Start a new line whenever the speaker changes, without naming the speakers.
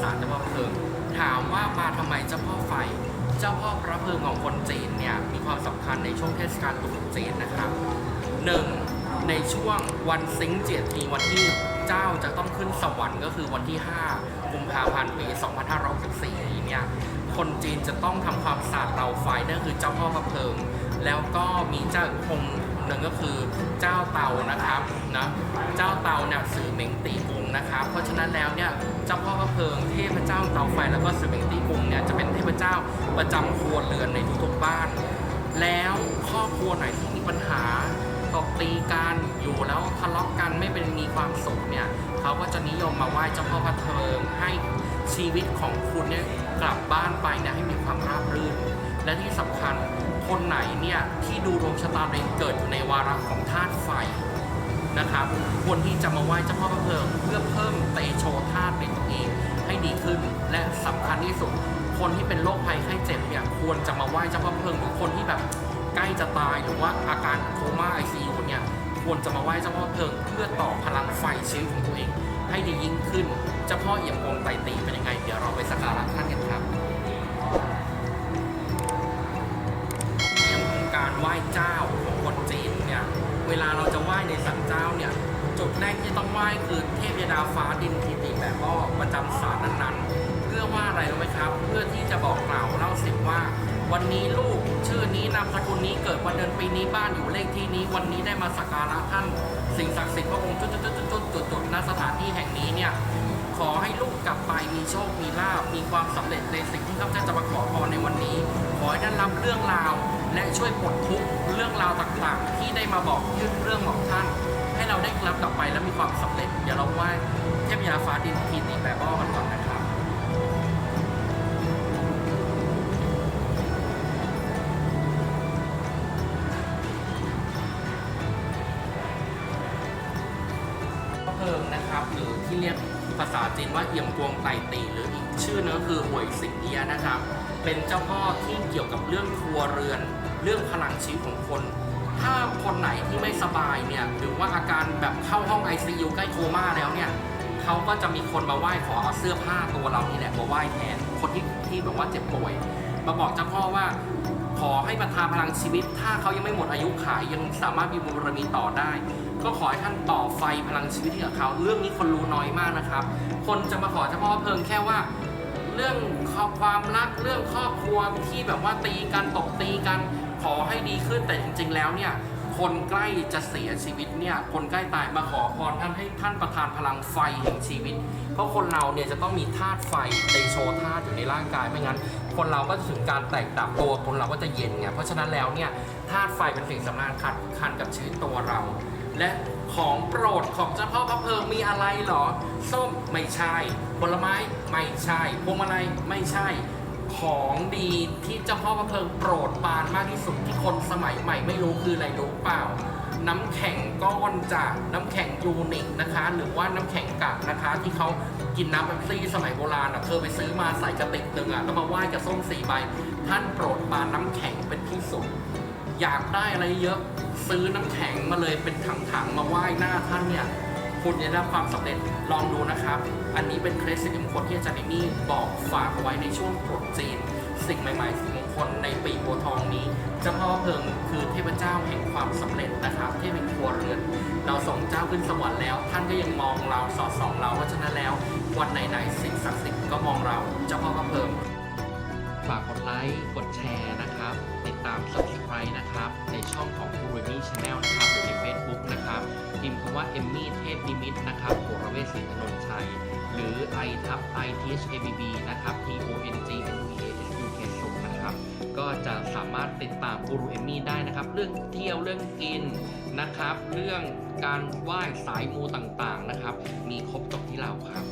ศาลเจ้าพ่อพระเพลิง ถามว่ามาทำไมเจ้าพ่อไฟ เจ้าพ่อพระเพลิงของคนจีนเนี่ยมีความสำคัญในช่วงเทศกาลตรุษจีนนะครับหนึ่งในช่วงวันซิงเจียทีวันที่เจ้าจะต้องขึ้นสวรรค์ก็คือวันที่ 5 กุมภาพันธ์ปี 2564นี้เนี่ยคนจีนจะต้องทำความสะอาดเตาไฟนั่นคือเจ้าพ่อพระเพลิง แล้วก็มีเจ้าคงหนึ่งก็คือเจ้าเตานะครับนะเจ้าเตาเนี่ยสื่อเหม็งตีกุงนะครับ เพราะฉะนั้นแล้วเนี่ยเจ้าพ่อพระเพลิงเทพเจ้าเตาไฟแล้วก็สื่อเหม็งตีกุงเนี่ยจะเป็นเทพเจ้าประจำครัวเรือนในทุกๆบ้าน แล้วครอบครัวไหนที่มีปัญหาตบตีกันอยู่แล้วทะเลาะกันไม่เป็นมีความสุขเนี่ยเขาก็จะนิยมมาไหว้เจ้าพ่อพระเพลิงให้ชีวิตของคุณเนี่ยกลับบ้านไปเนี่ยให้มีความราบรื่น และที่สำคัญ คนไหนเนี่ยที่ดูดวงชะตาตัวเองเกิดอยู่ในวาระของธาตุไฟนะครับควรที่จะมาไหว้เจ้าพ่อพระเพลิงเพื่อเพิ่มเตโชธาตุในตัวเองให้ดีขึ้น และสำคัญที่สุด คนที่เป็นโรคภัยไข้เจ็บเนี่ยควรจะมาไหว้เจ้าพ่อพระเพลิงหรือคนที่แบบใกล้จะตายหรือว่าอาการโคม่าไอซียูเนี่ยควรจะมาไหว้เจ้าพ่อพระเพลิงเพื่อต่อพลังไฟชีวิตของตัวเอง ให้ดียิ่งขึ้นเจ้าพ่อเอี่ยมกงไตตีเป็นยังไง เดี๋ยวเราไปสักการะท่านกันครับ ว้เจ้าของคนจีนเนี่ย เวลาเราจะไหว้ในศาลเจ้าเนี่ย จุดแรกที่ต้องไหว้คือเทพยดาฟ้าดินทิติแบบอ้อประจำศาลนั้นๆ เพื่อว่าอะไรรู้ไหมครับ เพื่อที่จะบอกกล่าวเล่าสิบว่า วันนี้ลูกชื่อนี้นามสกุลนี้เกิดวันเดือนปีนี้บ้านอยู่เลขที่นี้ วันนี้ได้มาสักการะท่าน สิ่งศักดิ์สิทธิ์พระองค์จุดจุดจุดจุดจุดจุดณสถานที่แห่งนี้เนี่ย ขอให้ลูกกลับไปมีโชค มีลาบ มีความสำเร็จในสิ่งที่ข้าพเจ้าจะมาขอพรในวันนี้ ขอให้ได้รับเรื่องราว และช่วยปลดทุกข์เรื่องราวต่างๆ ที่ได้มาบอกยื่นเรื่องของท่าน ให้เราได้รับกลับไปและมีความสำเร็จเดี๋ยวเราไหว้เทพยาฟ้าดินทีติแบบอ้อกันก่อนนะครับเพลิงนะครับหรือที่เรียก ภาษาจีนว่าเอี่ยมกวงไตตีหรืออีกชื่อนึงคือหวยสิงเอียนะครับ เป็นเจ้าพ่อที่เกี่ยวกับเรื่องครัวเรือน เรื่องพลังชีวิตของคน ถ้าคนไหนที่ไม่สบายเนี่ยหรือว่าอาการแบบเข้าห้อง ICU ใกล้โคม่าแล้วเนี่ยเขาก็จะมีคนมาไหว้ขอเอาเสื้อผ้าตัวเรานี่แหละมาไหว้แทนคนที่ที่แบบว่าเจ็บป่วย มาบอกเจ้าพ่อว่า ขอให้ประทานพลังชีวิต ถ้าเขายังไม่หมดอายุขายยังสามารถมีบุญบารมีต่อได้ ก็ขอให้ท่านต่อไฟพลังชีวิตให้กับเขา เรื่องนี้คนรู้น้อยมากนะครับ คนจะมาขอเฉพาะเพิงแค่ว่า เรื่องความรักเรื่องครอบครัวที่แบบว่าตีกันตบตีกัน ขอให้ดีขึ้นแต่จริง ๆ แล้วเนี่ยคนใกล้จะเสียชีวิตเนี่ยคนใกล้ตายมาขอพรท่านให้ท่านประทานพลังไฟแห่งชีวิต เพราะคนเราเนี่ยจะต้องมีธาตุไฟเตโชธาตุอยู่ในร่างกายไม่งั้น คนเราก็จะถึงการแตกดับตัวคนเราก็จะเย็นไงเพราะฉะนั้นแล้วเนี่ยธาตุไฟเป็นสิ่งสำคัญขัดขันกับชีวิตตัวเรา และของโปรดของเจ้าพ่อพระเพลิงมีอะไรหรอ ส้มไม่ใช่ผลไม้ไม่ใช่พวงมาลัยไม่ใช่ของดีที่เจ้าพ่อพระเพลิงโปรดปานมากที่สุดที่คนสมัยใหม่ไม่รู้คืออะไรรู้เปล่า น้ำแข็งก้อนจากน้ำแข็งยูนิคนะคะ หรือว่าน้ำแข็งกัดนะคะ ที่เขากินน้ำเป๊ปซี่สมัยโบราณอะเธอไปซื้อมาใส่กระติกหนึ่งอะแล้วมาไหว้กับส้มสี่ใบ ท่านโปรดปานน้ำแข็งเป็นที่สุด อยากได้อะไรเยอะซื้อน้ำแข็งมาเลยเป็นถังๆมาไหว้หน้าท่านเนี่ยคุณจะได้ความสำเร็จลองดูนะครับ อันนี้เป็นเคล็ดสิริมงคลที่อาจารย์เอมี่บอกฝากเอาไว้ในช่วงตรุษจีน สิ่งใหม่ๆสิ่งมงคลในปีโบวทองนี้เจ้าพ่อเพิงคือเทพเจ้าแห่งความสำเร็จนะครับเทพเป็นครัวเรือน เราส่งเจ้าขึ้นสวรรค์แล้ว ท่านก็ยังมองเราสอดส่องเราเพราะฉะนั้นแล้ว วันไหนๆสิ่งศักดิ์สิทธิ์ก็มองเราเจ้าพ่อพระเพิ่งฝากกดไลค์กดแชร์นะครับ ติดตาม subscribe นะครับ ในช่องของ u r e m i Channel นะครับหรือใน Facebook นะครับพิมพ์คำว่า e m m y เทพนิมิตนะครับโกระเวศศรีถนนชัย หรือ i ทับ i t h a b b นะครับ t o n g n v a s u ก็จะสามารถติดตามกูรูเอมมี่ได้นะครับ เรื่องเที่ยวเรื่องกินนะครับ เรื่องการไหว้สายมูต่างๆนะครับ มีครบจบที่เราครับ